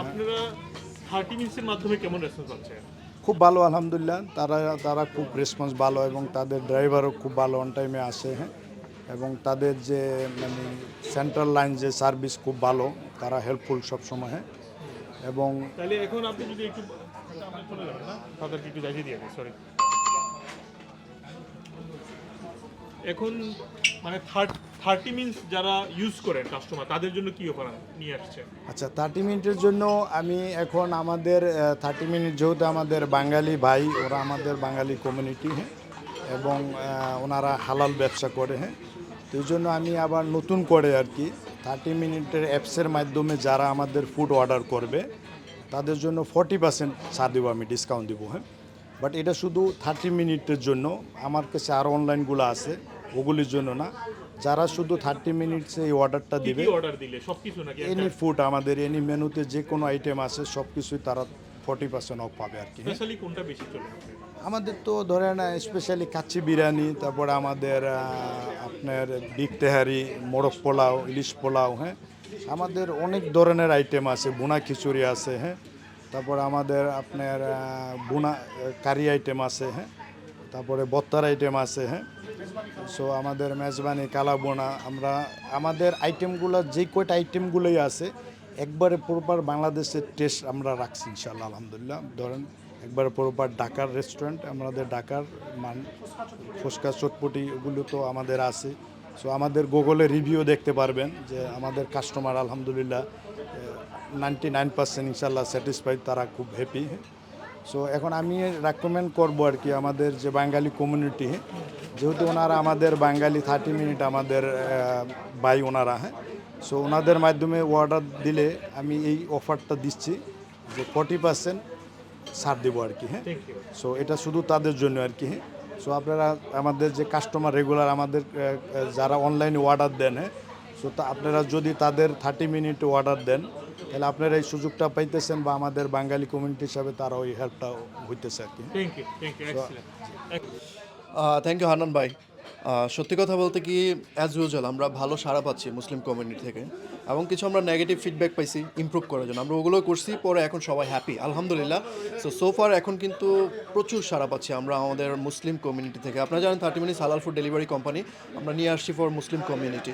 আপনারা থার্টি মিনিটসের মাধ্যমে কেমন রেসপন্স পাচ্ছেন খুব ভালো আলহামদুলিল্লাহ। তারা তারা খুব রেসপন্স ভালো এবং তাদের ড্রাইভারও খুব ভালো অন টাইমে আসে হ্যাঁ? এবং তাদের যে মানে সেন্ট্রাল লাইন যে সার্ভিস খুব ভালো তারা হেল্পফুল সবসময় হ্যাঁ? এবং তাহলে এখন আপনি যদি একটু আপনি চলে যাবেন না? তাদেরকে একটু জানিয়ে দিয়ে সরি এখন মানে থার্টি মিনিটস যারা ইউজ করেন কাস্টমার তাদের জন্য কি অফার নিয়ে আসছে? আচ্ছা থার্টি মিনিটের জন্য আমি এখন আমাদের থার্টি মিনিট যেহেতু আমাদের বাঙালি ভাই, ওরা আমাদের বাঙালি কমিউনিটি হ্যাঁ? এবং ওনারা হালাল ব্যবসা করে হ্যাঁ? তো জন্য আমি আবার নতুন করে আর কি থার্টি মিনিটের অ্যাপসের মাধ্যমে যারা আমাদের ফুড অর্ডার করবে, তাদের জন্য ফর্টি পার্সেন্ট ছাড় দেবো, আমি ডিসকাউন্ট দেবো হ্যাঁ? বাট এটা শুধু থার্টি মিনিটের জন্য, আমার কাছে আরও অনলাইনগুলো আছে, ওগুলির জন্য না। যারা শুধু থার্টি মিনিটসে এই অর্ডারটা দিবে অর্ডার দিলে? সবকিছু নাকি এনি ফুড আমাদের এনি মেনুতে যে কোনো আইটেম আছে সব কিছুই তারা ফর্টি পার্সেন্ট অফ পাবে আর কি। স্পেশালি কোনটা বেশি চলে আমাদের তো ধরেন স্পেশালি কাচ্চি বিরিয়ানি তারপরে আমাদের আপনার বিগ তেহারি মোরগ পোলাও ইলিশ পোলাও হ্যাঁ। আমাদের অনেক ধরনের আইটেম আছে বুনা খিচুড়ি আছে হ্যাঁ। তারপর আমাদের আপনার বুনা কারি আইটেম আছে হ্যাঁ। তারপরে বত্তার আইটেম আছে হ্যাঁ? সো আমাদের মেজবানি কালা বোনা আমরা, আমাদের আইটেমগুলো যে কয়টা আইটেমগুলোই আছে, একবারে প্রপার বাংলাদেশের টেস্ট আমরা রাখছি ইনশাল্লাহ আলহামদুলিল্লাহ। ধরেন, একবারে প্রপার ঢাকার রেস্টুরেন্ট আমাদের ঢাকার মান, ফুচকা, চটপটি ওগুলো তো আমাদের আছে। সো আমাদের গুগলে রিভিউ দেখতে পারবেন যে আমাদের কাস্টমার আলহামদুলিল্লাহ নাইনটি নাইন পার্সেন্ট ইনশাল্লাহ স্যাটিসফাইড তারা খুব হ্যাপি সো এখন আমি রেকমেন্ড করব আর কি আমাদের যে বাঙালি কমিউনিটি যেহেতু ওনারা আমাদের বাঙালি থার্টি মিনিট আমাদের বাই ওনারা হ্যাঁ? সো ওনাদের মাধ্যমে অর্ডার দিলে আমি এই অফারটা দিচ্ছি যে ফর্টি পার্সেন্ট ছাড় দেবো আর কি হ্যাঁ? সো এটা শুধু তাদের জন্য আর কি হ্যাঁ? সো আপনারা আমাদের যে কাস্টমার রেগুলার আমাদের যারা অনলাইনে অর্ডার দেন হ্যাঁ? সো তা আপনারা যদি তাদের থার্টি মিনিট অর্ডার দেন তাহলে আপনারা এই সুযোগটা পাইতেছেন বা আমাদের বাঙালি কমিউনিটি হিসাবে তারা ওই হেল্পটা হইতেছে আর কি। Thank you thank you Hannan ভাই। সত্যি কথা বলতে কি অ্যাজ ইউজুয়াল আমরা ভালো সাড়া পাচ্ছি মুসলিম কমিউনিটি থেকে এবং কিছু আমরা নেগেটিভ ফিডব্যাক পাইছি ইমপ্রুভ করার জন্য। আমরা ওগুলো করছি, পরে এখন সবাই হ্যাপি আলহামদুলিল্লাহ। সো সোফার এখন কিন্তু প্রচুর সাড়া পাচ্ছি আমরা আমাদের মুসলিম কমিউনিটি থেকে। আপনারা জানেন thirty minutes halal food delivery company আমরা নিয়ে আসছি for Muslim community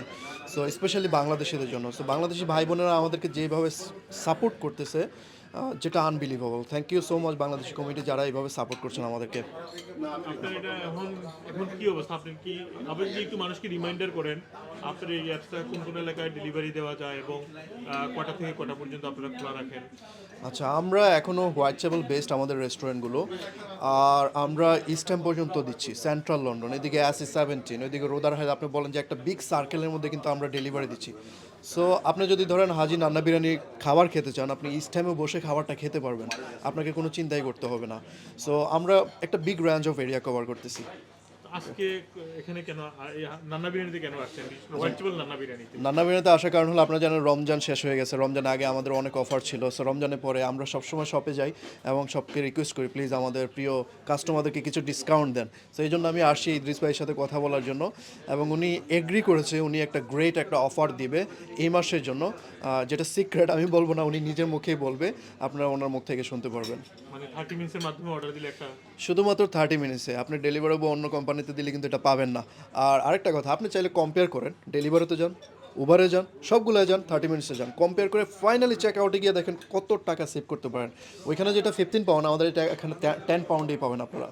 so specially বাংলাদেশিদের জন্য। সো বাংলাদেশি ভাই বোনেরা আমাদেরকে যেভাবে সাপোর্ট করতেছে যেটা unbelievable thank you so much Bangladeshi committee যারা এইভাবে সাপোর্ট করছেন আমাদেরকে। এখন কি অবস্থা? আপনি কি আপনি একটু মানুষকে রিমাইন্ডার করেন? আপনার অ্যাপসটা কোন কোন এলাকায় ডেলিভারি দেওয়া যায় এবং কটা থেকে কটা পর্যন্ত আপনারা খোলা রাখেন? আচ্ছা আমরা এখনও হোয়াইট চেবল বেসড আমাদের রেস্টুরেন্টগুলো আর আমরা ইস্টার্ন পর্যন্ত দিচ্ছি সেন্ট্রাল লন্ডন এদিকে অ্যাসি সেভেন্টিন ওইদিকে রোদারহাট আপনি বলেন যে একটা বিগ সার্কেলের মধ্যে কিন্তু আমরা ডেলিভারি দিচ্ছি। সো আপনি যদি ধরেন হাজি নান্না বিরিয়ানি খাবার খেতে চান, আপনি ইস্ট টাইমে বসে খাবারটা খেতে পারবেন, আপনাকে কোনো চিন্তাই করতে হবে না। সো আমরা একটা big range of area cover করতেছি। আজকে এখানে কেন নান্না বিরিয়ানিতে কেন আসছেন? নান্না বিরিয়ানিতে। নান্না বিরিয়ানিতে আসার কারণ হলো আপনারা জানেন রমজান শেষ হয়ে গেছে। রমজান আগে আমাদের অনেক অফার ছিল। সো রমজানের পরে আমরা সবসময় শপে যাই এবং সবকে রিকোয়েস্ট করি প্লিজ আমাদের প্রিয় কাস্টমারদেরকে কিছু ডিসকাউন্ট দেন। এই জন্য আমি ইদ্রিস ভাইয়ের সাথে কথা বলার জন্য এবং উনি এগ্রি করেছে উনি একটা গ্রেট একটা অফার দিবে এই মাসের জন্য। যেটা সিক্রেট আমি বলব না উনি নিজের মুখেই বলবে। আপনারা ওনার মুখ থেকে শুনতে পারবেন। মানে থার্টি মিনিটসের মাধ্যমে অর্ডার দিলে একটা শুধুমাত্র থার্টি মিনিটসে আপনি ডেলিভারি বা অন্য কোম্পানিতে দিলে কিন্তু এটা পাবেন না। আর আরেকটা কথা, আপনি চাইলে কম্পেয়ার করেন। ডেলিভারিতে যান উবারে যান সবগুলো যান থার্টি মিনিটসে যান। কম্পেয়ার করে ফাইনালি চেক আউটে গিয়ে দেখেন কত টাকা সেভ করতে পারেন। ওইখানে যেটা ফিফটিন পাউন্ড আমাদের এটা এখানে টেন পাউন্ডেই পাবেন আপনারা।